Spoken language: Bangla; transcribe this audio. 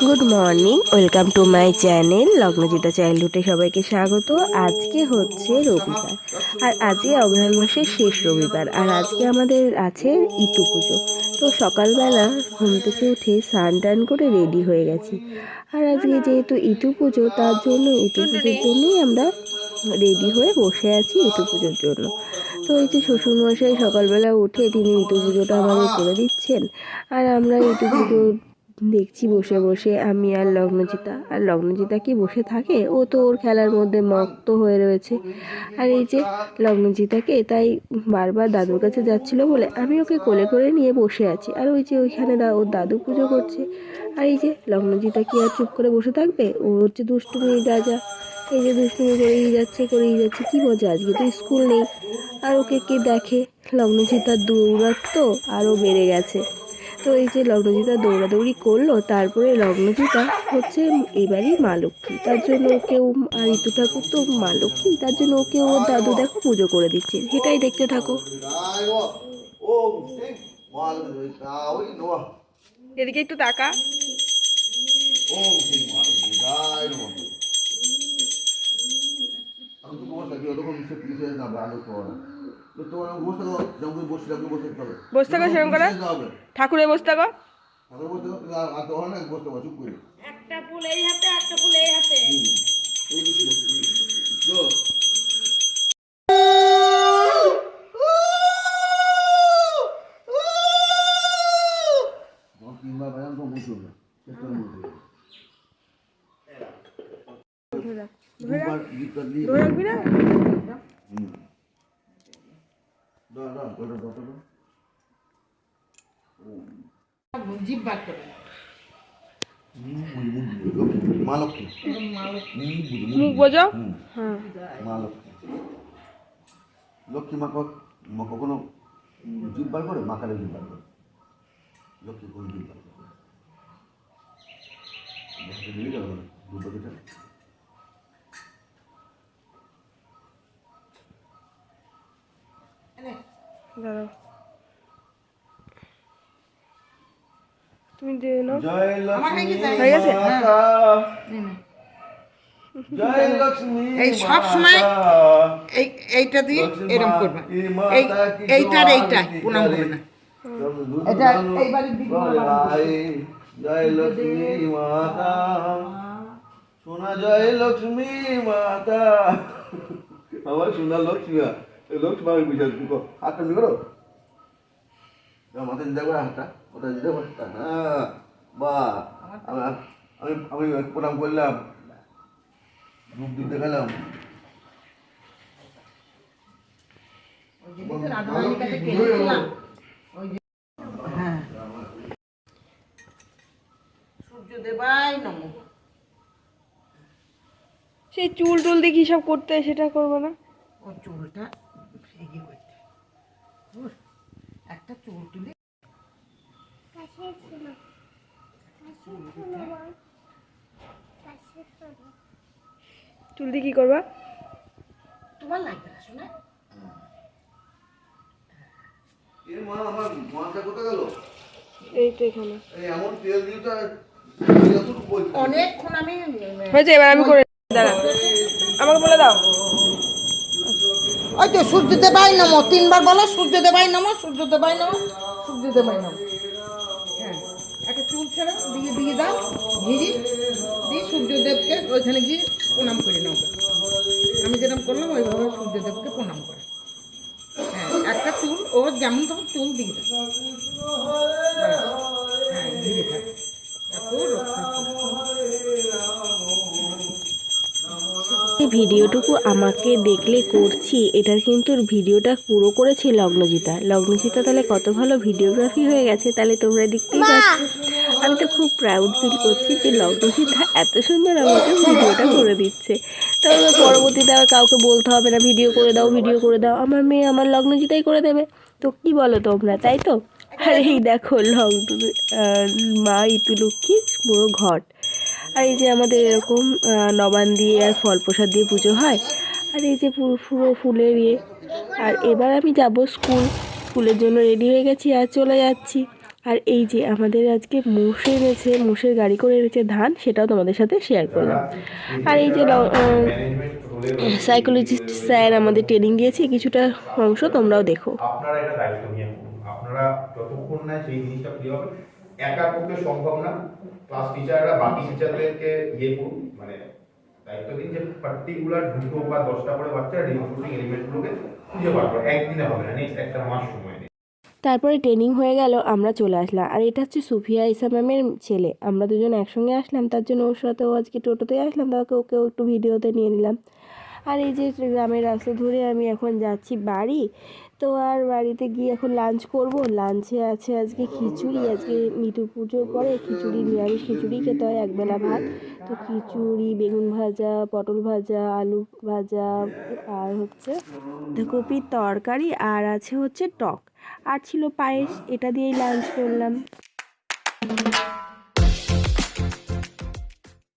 Good morning welcome to my channel Lagnajita চাইল্ডহুডে সবাইকে স্বাগত। আজকে হচ্ছে রবিবার। আর আজকে অগ্রহায়ণ মাসের শেষ রবিবার। আর আজকে আমাদের আছে ইতু পুজো। তো সকালবেলা ঘুম থেকে উঠে স্নান টান করে রেডি হয়ে গেছি। আর আজকে যেহেতু ইতু পুজো, তার জন্য ইতু পুজোর জন্যই আমরা রেডি হয়ে বসে আছি ইতু পুজোর জন্য। তো এই যে শ্বশুরমশাই সকালবেলা উঠে তিনি ইতু পুজোটা আমাদের করে দিচ্ছেন। আর আমরা ইতু পুজো দেখছি বসে বসে আমি আর লগ্নজিতা। আর লগ্নজিতা কি বসে থাকে? ও তো ওর খেলার মধ্যে মক্ত হয়ে রয়েছে। আর এই যে লগ্নজিতাকে তাই বারবার দাদুর কাছে যাচ্ছিল বলে আমি ওকে কোলে করে নিয়ে বসে আছি। আর ওই যে ওইখানে দা ওর দাদু পুজো করছে। আর এই যে লগ্নজিতা কি আর চুপ করে বসে থাকবে? ও হচ্ছে দুষ্টুমি রাজা। এই যে দুষ্টুমি করেই যাচ্ছে করেই যাচ্ছে। কি মজা, আজকে তো স্কুল নেই। আর ওকে কে দেখে? লগ্নজিতার দৌড়াত্ম আরও বেড়ে গেছে। তো এই যে লগ্নজিতা দৌড়াদৌড়ি করল, তারপরে লগ্নজিতা হচ্ছে এবারই মা লক্ষ্মী। তার জন্য কেউ আর ঋতু ঠাকুর তো মা লক্ষ্মী, তার জন্য ওকে ওর দাদু দেখো পুজো করে দিচ্ছে। সেটাই দেখতে থাকো। এদিকে একটু তাকা। আমি তো বসে থাকি ওরকম সে পিছিয়ে না, ভালো তো তোমার বসে থাকো সেরকম করে? ঠাকুরের বসে থাকো। না একটা ফুল এই হাতে একটা ফুল এই হাতে। তো তোমার তিনবার বাজান তো মুখ চলবে চেষ্টা মুখ চলবে দুবার গীতটা দিয়ে রাখবি না হুম দাঁড়া দাঁড়া দাঁড়া দাঁড়া জিভ বার করে লক্ষ্মী মুখ বোঝো? হ্যাঁ। মা লক্ষ্মী লক্ষ্মী মা মা কখনো জিভ বার করে? মা কালে জিভ বার করে। লক্ষ্মী কোন জিভ বার করে লক্ষ্মী দিয়ে গেল দুর্গাটা দাঁড়াও। তুমি দিয়ে নাও। হয়ে গেছে? মাতা। জয় লক্ষ্মী এই সব সময় এই এইটা দিয়ে এরম করবে। এই এইটার জয় এইটা কি প্রণাম করবে না। এটা দুর্গানু এইবারের দিকে বলাই, জয় লক্ষ্মী মাতা। সোনা জয় লক্ষ্মী মাতা। আমার সোনা লক্ষ্মী লক্ষ্মী মা বুঝা হাতটা নি করো। মাথা দিতে পারে হাতটা। ওটা দিতে হ্যাঁ। বা আমি আমি প্রণাম করলাম। রূপ দিতে গেলাম। হ্যাঁ। সেই চুল টুল দিয়ে কী সব করতে হয় সেটা করব না? ও চুলটা? একটা চুল তুলে। চুল দিয়ে কী করবা? তোমার লাগবে না শোনা। মা আমার মাথা কোথায় গেল? এই তো এখানে। এই এমন তেল অনেকক্ষণ আমি হয়েছে এবার আমি করে দাঁড়া। আমাকে বলে দাও। ওই তো সূর্য দেবাই নম, তিনবার বলো, সূর্য দেবাই নম, সূর্য দেবাই নম, সূর্য দেবাই নম। হ্যাঁ একটা চুল ছেড়ে, দিয়ে দিয়ে দাও ঘিরি দিয়ে সূর্যদেবকে ওইখানে গিয়ে প্রণাম করে নাও। আমি যেরকম করলাম, ওইভাবে সূর্যদেবকে প্রণাম করে। হ্যাঁ একটা চুল, ও যেমন তখন চুল দিয়ে দাও। হ্যাঁ ঘিরে থাকে ভিডিওটুকু আমাকে দেখলে করছি এটার কিন্তু ভিডিওটা পুরো করেছে লগ্নজিতা। লগ্নজিতা তাহলে কত ভালো ভিডিওগ্রাফি হয়ে গেছে তাহলে তোমরা দেখতেই পাচ্ছ। আমি তো খুব প্রাউড ফিল করছি যে লগ্নজিতা এত সুন্দর আমাকে ভিডিওটা করে দিচ্ছে। তবে পরবর্তীতে আর কাউকে বলতে হবে না ভিডিও করে দাও ভিডিও করে দাও আমার মেয়ে আমার লগ্নজিতাই করে দেবে। তো কি বলো তোমরা তাই তো? আর এই দেখো লগ্ন মা ইতু লক্ষ্মী পুরো ঘট আর এই যে আমাদের এরকম নবান দিয়ে আর ফল প্রসাদ দিয়ে পুজো হয়, আর এই যে পুরো ফুলের ইয়ে আর এবার আমি যাব স্কুল, স্কুলের জন্য রেডি হয়ে গেছি আর চলে যাচ্ছি। আর এই যে আমাদের আজকে মোষে এনেছে, মোষের গাড়ি করে এনেছে ধান, সেটাও তোমাদের সাথে শেয়ার করলাম। আর এই যে সাইকোলজিস্ট স্যার আমাদের ট্রেনিং দিয়েছে, কিছুটা অংশ তোমরাও দেখো। আপনারা যতক্ষণ না সেই জিনিসটা হবে একার পক্ষে সম্ভব না। ক্লাস টিচাররা বাকি টিচারদেরকে ইয়ে করুন মানে দায়িত্ব দিন যে পার্টিকুলার দুটো বা দশটা করে বাচ্চা রিইনফোর্সিং এলিমেন্টগুলোকে খুঁজে বার করে একদিনে হবে না নেক্সট একটা মাস সময় তারপরে ট্রেনিং হয়ে গেল, আমরা চলে আসলাম। আর এটা হচ্ছে সুফিয়া ইসা ম্যামের ছেলে। আমরা দুজন একসঙ্গে আসলাম, তার জন্য ওর সাথে ও আজকে টোটোতে আসলাম, তাকে ওকেও একটু ভিডিওতে নিয়ে নিলাম। আর এই যে গ্রামের রাস্তা ধরে আমি এখন যাচ্ছি বাড়ি তো আর বাড়িতে গিয়ে এখন লাঞ্চ করব। লাঞ্চে আছে আজকে খিচুড়ি, আজকে মিঠু পুজোর পরে খিচুড়ি, নিরামিষ খিচুড়ি খেতে হয় একবেলা ভাত। তো খিচুড়ি, বেগুন ভাজা, পটল ভাজা, আলু ভাজা আর হচ্ছে বাঁধাকপির তরকারি আর আছে হচ্ছে টক। আর ছিল পায়েস, এটা দিয়েই লাঞ্চ করলাম।